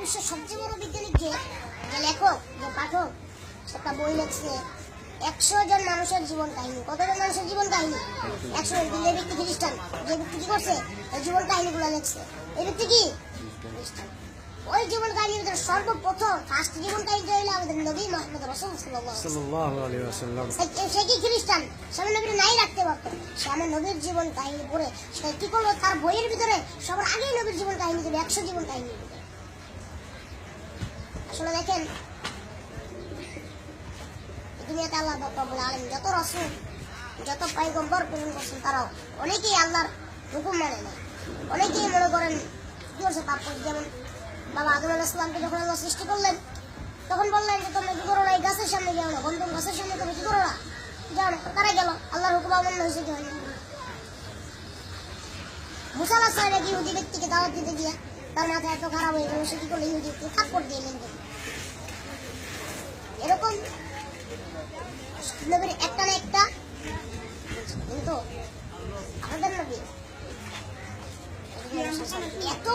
বিশ্বের সবচেয়ে বড় বিজ্ঞানী কে? যে লেখক যে পাঠক সে একটা বই লিখছে। একশো জন মানুষের জীবন কাহিনী। কতজন মানুষের জীবন কাহিনী? একশো জন। যে ব্যক্তি খ্রিস্টান? যে ব্যক্তি কি করছে? এই জীবন কাহিনীগুলো লিখছে। এই ব্যক্তি কি? খ্রিস্টান। ওই জীবন কাহিনীর ভিতরে সর্বপ্রথম ফার্স্ট জীবন আমাদের নবী মোহাম্মদ রসুল সাল্লাল্লাহু আলাইহি ওয়াসাল্লাম। সে- সে কি খ্রিস্টান? সে নবীর নাই রাখতে পারতো। সে আমার নবীর জীবন কাহিনী পড়ে সে কি করল? তার বইয়ের ভিতরে সবার আগে নবীর জীবন কাহিনী দেবে একশো জীবন কাহিনী। আসলে দেখেন দুনিয়াতে আল্লাহ রব্বুল আলামিন যত রসুল যত পাইগম্বর প্রেরণ করছেন তারাও অনেকেই আল্লাহর হুকুম মানে না অনেকেই মনে করেন কি করছে পাপ করছে যেমন বাবা আদম আলাহ ইসলামকে যখন আল্লাহ সৃষ্টি করলেন তখন বললেন যে তোমরা কি করো না এই গাছের সামনে যাও না গন্ধম গাছের সামনে তুমি কি করো না যাও না তারা গেল আল্লাহর হুকুম অমান্য হয়েছে কি হয়নি মুসালা সাহেব এক ইহুদি ব্যক্তিকে দাওয়াত দিতে গিয়ে তার মাথা এত খারাপ হয়ে গেল সে কি করল? ইহুদি থাপ্পড় দিয়ে লেনদেন এরকম। একটা না একটা। কিন্তু আমাদের নবী এত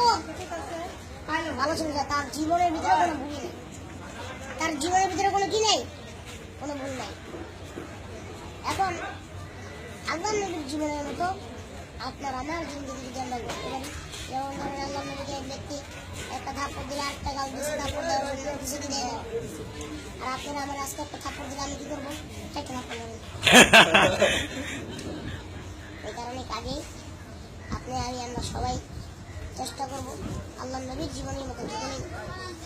ভালো ছিল তার জীবনের ভিতরে কোনো ভুল নেই। তার জীবনের ভিতরে কোনো কি নেই? কোনো ভুল নাই। এখন আল্লাহ নবীর জীবনের মতো আপনার আমার জিন্দগি যদি আমরা করতে পারি যেমন নবীকে ব্যক্তি একটা থাপ্পড় দিলে আটটা গাল দিচ্ছে থাপ্পড়। আর আপনারা আমার আজকে একটা থাপ্পড় আমি কি করব চারটে এই কারণে কাজেই আপনি আমি আমরা সবাই চেষ্টা করব আল্লাহ নবীর জীবনের মতো জীবনী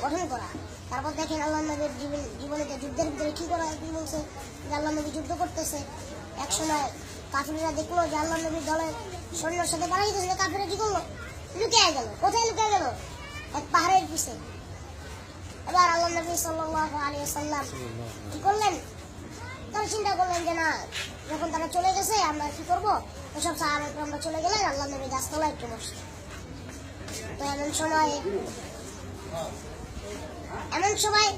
গঠন করা তারপর দেখেন আল্লাহ নবীর জীবন জীবনীতে যুদ্ধের ভিতরে কি করা কি বলছে যে আল্লাহ নবী যুদ্ধ করতেছে এক সময় কাফিরা দেখল যে আল্লাহ নবীর দলের সৈন্যর সাথে পাড়া যেতেছিল কাফিরা কি করল লুকিয়ে গেল, কোথায় লুকিয়ে গেল? এক পাহাড়ের পিছে। এবার আল্লাহ নবী সাল্লাল্লাহু আলাইহি সাল্লাম কি করলেন? তারা চিন্তা করলেন যে, না, যখন তারা চলে গেছে, আমরা কি করব? ওসব সাহায্য আমরা চলে গেলে আল্লাহ নবী গাছতলায় একটু বসে। তো এমন সময় এমন সময়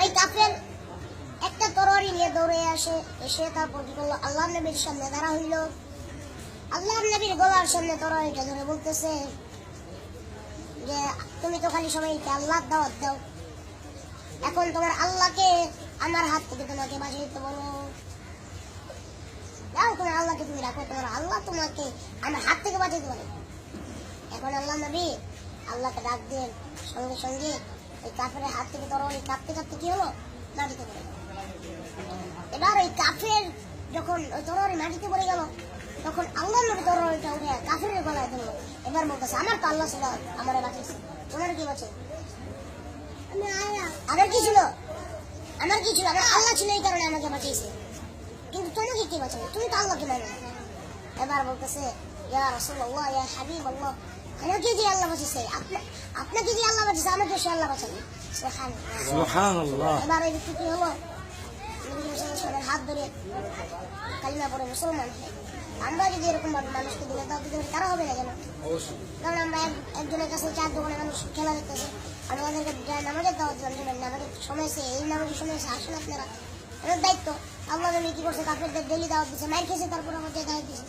ওই কাফের একটা তরবারি নিয়ে দৌড়ে আসে, এসে তারপর কি করল? আল্লাহ নবীর সামনে দাঁড়া হইল। আল্লাহ নবীর গলার সামনে এটা ধরে বলতেছে যে, তুমি তো খালি সবাইকে আল্লাহ দাওয়াত দাও। এখন তোমার আল্লাহকে আমার হাত থেকে তোমাকে বাঁচিয়ে দিতে বলো। দাও তোমার আল্লাহকে তুমি রাখো, তোমার আল্লাহ তোমাকে আমার হাত থেকে বাঁচাইতে পারে এখন আল্লাহ নবী আল্লাহকে ডাক দেন সঙ্গে সঙ্গে ওই কাফের হাত থেকে তোর ওই কাঁপতে কাঁপতে কি হলো? মাটিতে পড়ে এবার ওই কাফের যখন ওই তরবারি মাটিতে পড়ে গেল তখন আল্লাহ নবী তরবারিটা উঠে কাফের গলায় ধরলো এবার বলতেছে আমার তো আল্লাহ ছিল আমার বাঁচিয়েছে তোমার কি বাঁচে আমার কি ছিল? আমার কি ছিল? আমার আল্লাহ ছিল এই কারণে আমাকে বাঁচিয়েছে কিন্তু তোমাকে কি বাঁচাবে তুমি তো আল্লাহকে মানে। এবার বলতেছে ইয়া রাসূলুল্লাহ ইয়া হাবিবাল্লাহ আমাকে যে আল্লাহ বাঁচিয়েছে আপনা- আপনাকে যে আল্লাহ বাঁচিয়েছে আমাকে সে আল্লাহ বাঁচাবে সুবহানাল্লাহ। এবার কি হলো? হাত ধরে কালিমা পড়ে মুসলমান হয়। আমরা যদি এরকম ভাবে মানুষকে দিলে তাও দিতে পারি তারা হবে না কেন? কারণ আমরা একজনের কাছে চার দোকানে মানুষ খেলা দেখতেছে আর আমাদেরকে নামাজের দাওয়াত দিলাম যে নামাজের সময় এসে এই নামাজের সময় এসে আসুন আপনারা। আমাদের দায়িত্ব। আল্লাহ নবী কি করছে কাপড়দের ডেলি দাওয়াত দিচ্ছে মাইর খেয়েছে তারপর আমাদের দায়িত্ব দিচ্ছে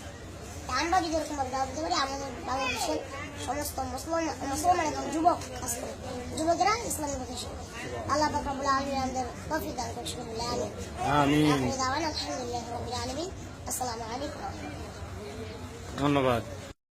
তা যেরকম দাওয়াত দিতে পারি আমাদের বাংলাদেশের সমস্ত মুসলমান মুসলমান এবং যুবক খাস করে। যুবকেরা ইসলামী পথে শিখবে আল্লাহ পাক রব্বুল আলামিন আমাদের কফি দান আমিন। আখির দাওয়ানা আলহামদুলিল্লাহি আলামিন। আসসালামু আলাইকুম। ধন্যবাদ।